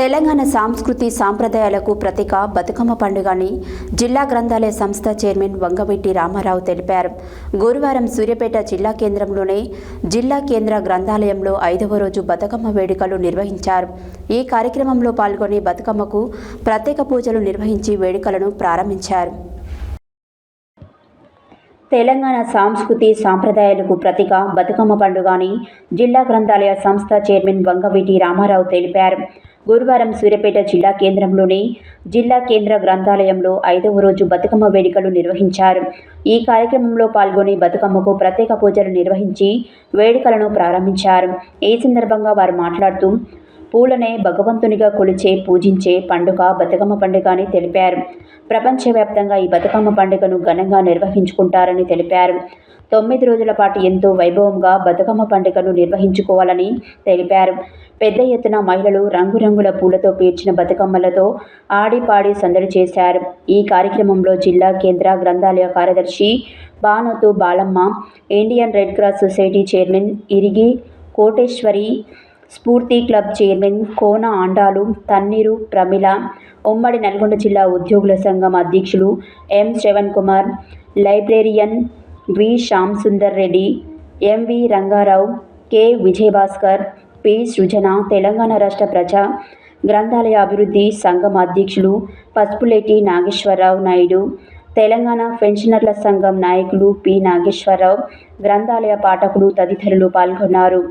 తెలంగాణ సాంస్కృతి సాంప్రదాయాలకు ప్రతీక బతుకమ్మ పండుగని జిల్లా గ్రంథాలయ సంస్థ చైర్మన్ వంగవెట్టి రామారావు తెలిపారు. గురువారం సూర్యాపేట జిల్లా కేంద్రంలోనే జిల్లా కేంద్ర గ్రంథాలయంలో ఐదవ రోజు బతుకమ్మ వేడుకలు నిర్వహించారు. ఈ కార్యక్రమంలో పాల్గొని బతుకమ్మకు ప్రత్యేక పూజలు నిర్వహించి వేడుకలను ప్రారంభించారు. తెలంగాణ సాంస్కృతి సాంప్రదాయాలకు ప్రతిక బతుకమ్మ పండుగని జిల్లా గ్రంథాలయ సంస్థ చైర్మన్ వంగవీటి రామారావు తెలిపారు. గురువారం సూర్యాపేట జిల్లా కేంద్రంలోని జిల్లా కేంద్ర గ్రంథాలయంలో ఐదవ రోజు బతుకమ్మ వేడుకలు నిర్వహించారు. ఈ కార్యక్రమంలో పాల్గొని బతుకమ్మకు ప్రత్యేక పూజలు నిర్వహించి వేడుకలను ప్రారంభించారు. ఈ సందర్భంగా వారు మాట్లాడుతూ పూలనే భగవంతునిగా కొలిచే పూజించే పండుగ బతుకమ్మ పండుగ అని తెలిపారు. ప్రపంచవ్యాప్తంగా ఈ బతుకమ్మ పండుగను ఘనంగా నిర్వహించుకుంటారని తెలిపారు. తొమ్మిది రోజుల పాటు ఎంతో వైభవంగా బతుకమ్మ పండుగను నిర్వహించుకోవాలని తెలిపారు. పెద్ద ఎత్తున మహిళలు రంగురంగుల పూలతో పేర్చిన బతుకమ్మలతో ఆడిపాడి సందడి చేశారు. ఈ కార్యక్రమంలో జిల్లా కేంద్ర గ్రంథాలయ కార్యదర్శి Banothu Balamma Indian red cross society chairman Irigi Koteshwari Spoorthi club chairman Kona Andalu Thanneeru Pramila ఉమ్మడి నల్గొండ జిల్లా ఉద్యోగుల సంఘం అధ్యక్షులు M Shravan Kumar librarian V Shyam Sundar Reddy MV Rangarao K Vijayabhaskar P Srujana Telangana రాష్ట్ర ప్రజా గ్రంథాలయ అభివృద్ధి సంఘం అధ్యక్షులు పసుపులేటి నాగేశ్వరరావు నాయుడు తెలంగాణ పెన్షనర్ల సంఘం నాయకులు పి నాగేశ్వరరావు గ్రంథాలయ పాఠకులు తదితరులు పాల్గొన్నారు.